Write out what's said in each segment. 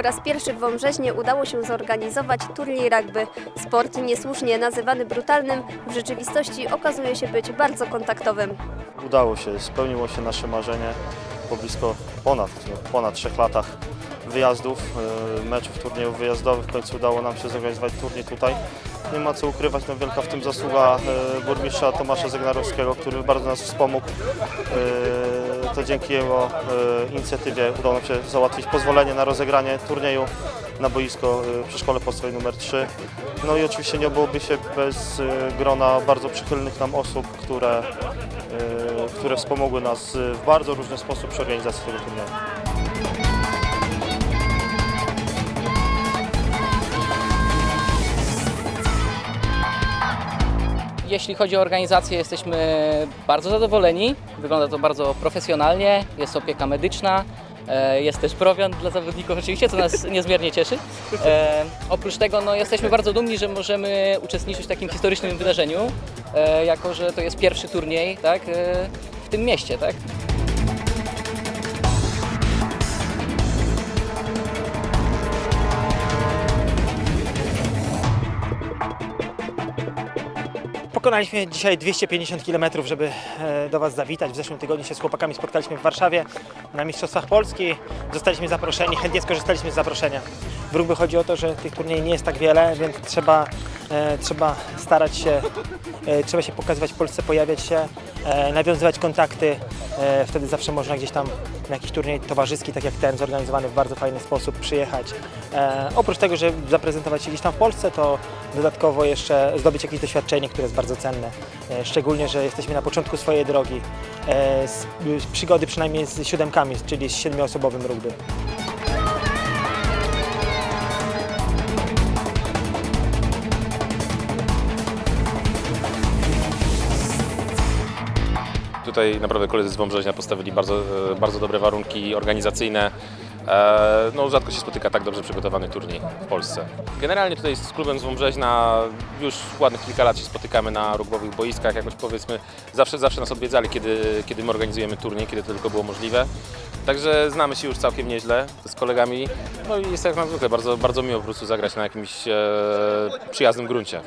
Po raz pierwszy w Wąbrzeźnie udało się zorganizować turniej rugby. Sport niesłusznie nazywany brutalnym w rzeczywistości okazuje się być bardzo kontaktowym. Udało się, spełniło się nasze marzenie po blisko ponad, ponad trzech latach wyjazdów, e, meczów, turniejów wyjazdowych. W końcu udało nam się zorganizować turniej tutaj. Nie ma co ukrywać, no wielka w tym zasługa e, burmistrza Tomasza Zegnarowskiego, który bardzo nas wspomógł. To dzięki jego e, inicjatywie udało nam się załatwić pozwolenie na rozegranie turnieju na boisko e, przy szkole podstawowej nr 3. No i oczywiście nie byłoby się bez e, grona bardzo przychylnych nam osób, które które wspomogły nas w bardzo różny sposób przy organizacji tego turnieju. Jeśli chodzi o organizację, jesteśmy bardzo zadowoleni. Wygląda to bardzo profesjonalnie, jest opieka medyczna, e, jest też prowiant dla zawodników oczywiście, co nas niezmiernie cieszy. E, Oprócz tego no, jesteśmy bardzo dumni, że możemy uczestniczyć w takim historycznym wydarzeniu, e, jako że to jest pierwszy turniej tak, w tym mieście. Tak? Pokonaliśmy dzisiaj 250 km, żeby e, do Was zawitać. W zeszłym tygodniu się z chłopakami spotkaliśmy w Warszawie na Mistrzostwach Polski. Zostaliśmy zaproszeni, chętnie skorzystaliśmy z zaproszenia. W chodzi o to, że tych turniej nie jest tak wiele, więc trzeba, trzeba starać się, e, trzeba się pokazywać w Polsce, pojawiać się, e, nawiązywać kontakty. E, wtedy zawsze można gdzieś tam na jakiś turniej towarzyski, tak jak ten, zorganizowany w bardzo fajny sposób, przyjechać. E, oprócz tego, że zaprezentować się gdzieś tam w Polsce, to dodatkowo jeszcze zdobyć jakieś doświadczenie, które jest bardzo cenne. E, szczególnie, że jesteśmy na początku swojej drogi. E, przygody przynajmniej z siódemkami, czyli z siedmioosobowym rugby. Tutaj naprawdę koledzy z Wąbrzeźnia postawili bardzo, e, bardzo dobre warunki organizacyjne. E, No, rzadko się spotyka tak dobrze przygotowany turniej w Polsce. Generalnie tutaj z klubem z Wąbrzeźna już ładnych kilka lat się spotykamy na rugbowych boiskach. Jakoś powiedzmy, zawsze, zawsze nas odwiedzali, kiedy, kiedy my organizujemy turniej, kiedy to tylko było możliwe. Także znamy się już całkiem nieźle z kolegami. No i jest jak na zwykle bardzo, bardzo miło po prostu zagrać na jakimś e, przyjaznym gruncie.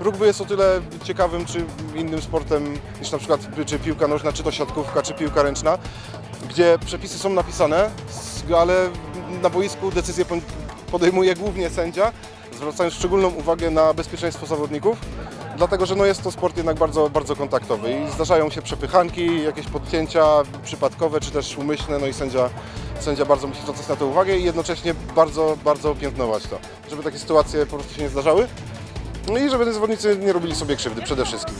Rugby jest o tyle ciekawym czy innym sportem niż na przykład czy piłka nożna, czy to siatkówka, czy piłka ręczna, gdzie przepisy są napisane, ale na boisku decyzję po- podejmuje głównie sędzia, zwracając szczególną uwagę na bezpieczeństwo zawodników, dlatego że no jest to sport jednak bardzo, bardzo kontaktowy i zdarzają się przepychanki, jakieś podcięcia przypadkowe czy też umyślne, no i sędzia, sędzia bardzo musi zwracać na to uwagę i jednocześnie bardzo, bardzo piętnować to, żeby takie sytuacje po prostu się nie zdarzały. No i żeby zawodnicy nie robili sobie krzywdy przede wszystkim.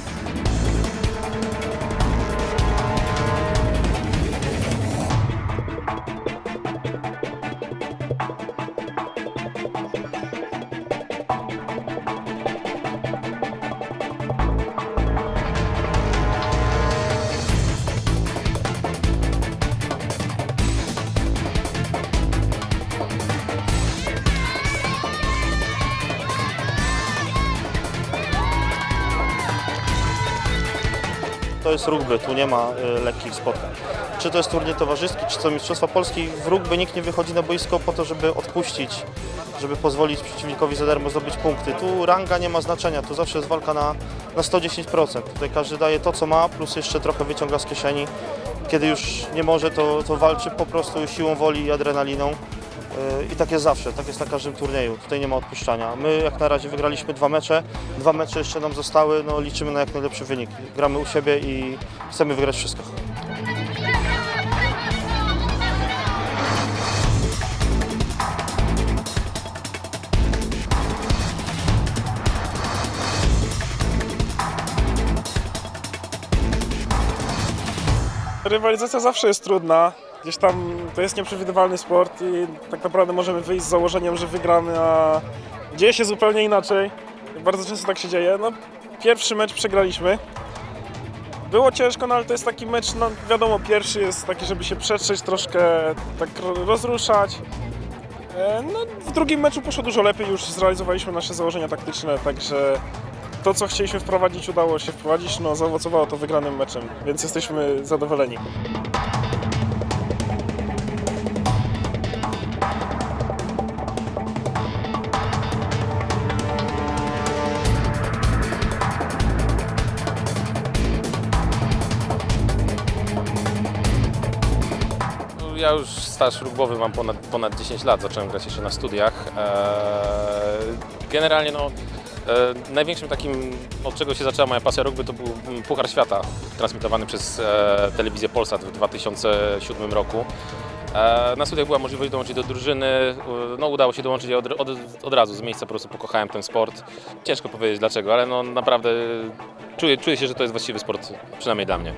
To jest rugby, tu nie ma y, lekkich spotkań. Czy to jest turniej towarzyski, czy to Mistrzostwa Polski, w rugby nikt nie wychodzi na boisko po to, żeby odpuścić, żeby pozwolić przeciwnikowi za darmo zdobyć punkty. Tu ranga nie ma znaczenia, tu zawsze jest walka na, na 110%. Tutaj każdy daje to, co ma, plus jeszcze trochę wyciąga z kieszeni. Kiedy już nie może, to, to walczy po prostu siłą woli i adrenaliną. E, I tak jest zawsze, tak jest na każdym turnieju. Tutaj nie ma odpuszczania. My jak na razie wygraliśmy dwa mecze, dwa mecze jeszcze nam zostały, no liczymy na jak najlepszy wynik. Gramy u siebie i chcemy wygrać wszystko. Rywalizacja zawsze jest trudna. Gdzieś tam to jest nieprzewidywalny sport i tak naprawdę możemy wyjść z założeniem, że wygramy, a dzieje się zupełnie inaczej. Bardzo często tak się dzieje. No, pierwszy mecz przegraliśmy. Było ciężko, no ale to jest taki mecz, no wiadomo, pierwszy jest taki, żeby się przetrzeć, troszkę tak ro- rozruszać. E, No, w drugim meczu poszło dużo lepiej, już zrealizowaliśmy nasze założenia taktyczne, także to, co chcieliśmy wprowadzić, udało się wprowadzić, no zaowocowało to wygranym meczem, więc jesteśmy zadowoleni. Ja już staż rugbowy mam ponad, ponad 10 lat, zacząłem grać jeszcze na studiach. Eee, Generalnie no, e, największym takim, od czego się zaczęła moja pasja rugby, to był mm, Puchar Świata, transmitowany przez e, telewizję Polsat w 2007 roku. Na studiach była możliwość dołączyć do drużyny, no udało się dołączyć od, od, od razu, z miejsca po prostu pokochałem ten sport. Ciężko powiedzieć dlaczego, ale no naprawdę czuję, czuję się, że to jest właściwy sport, przynajmniej dla mnie.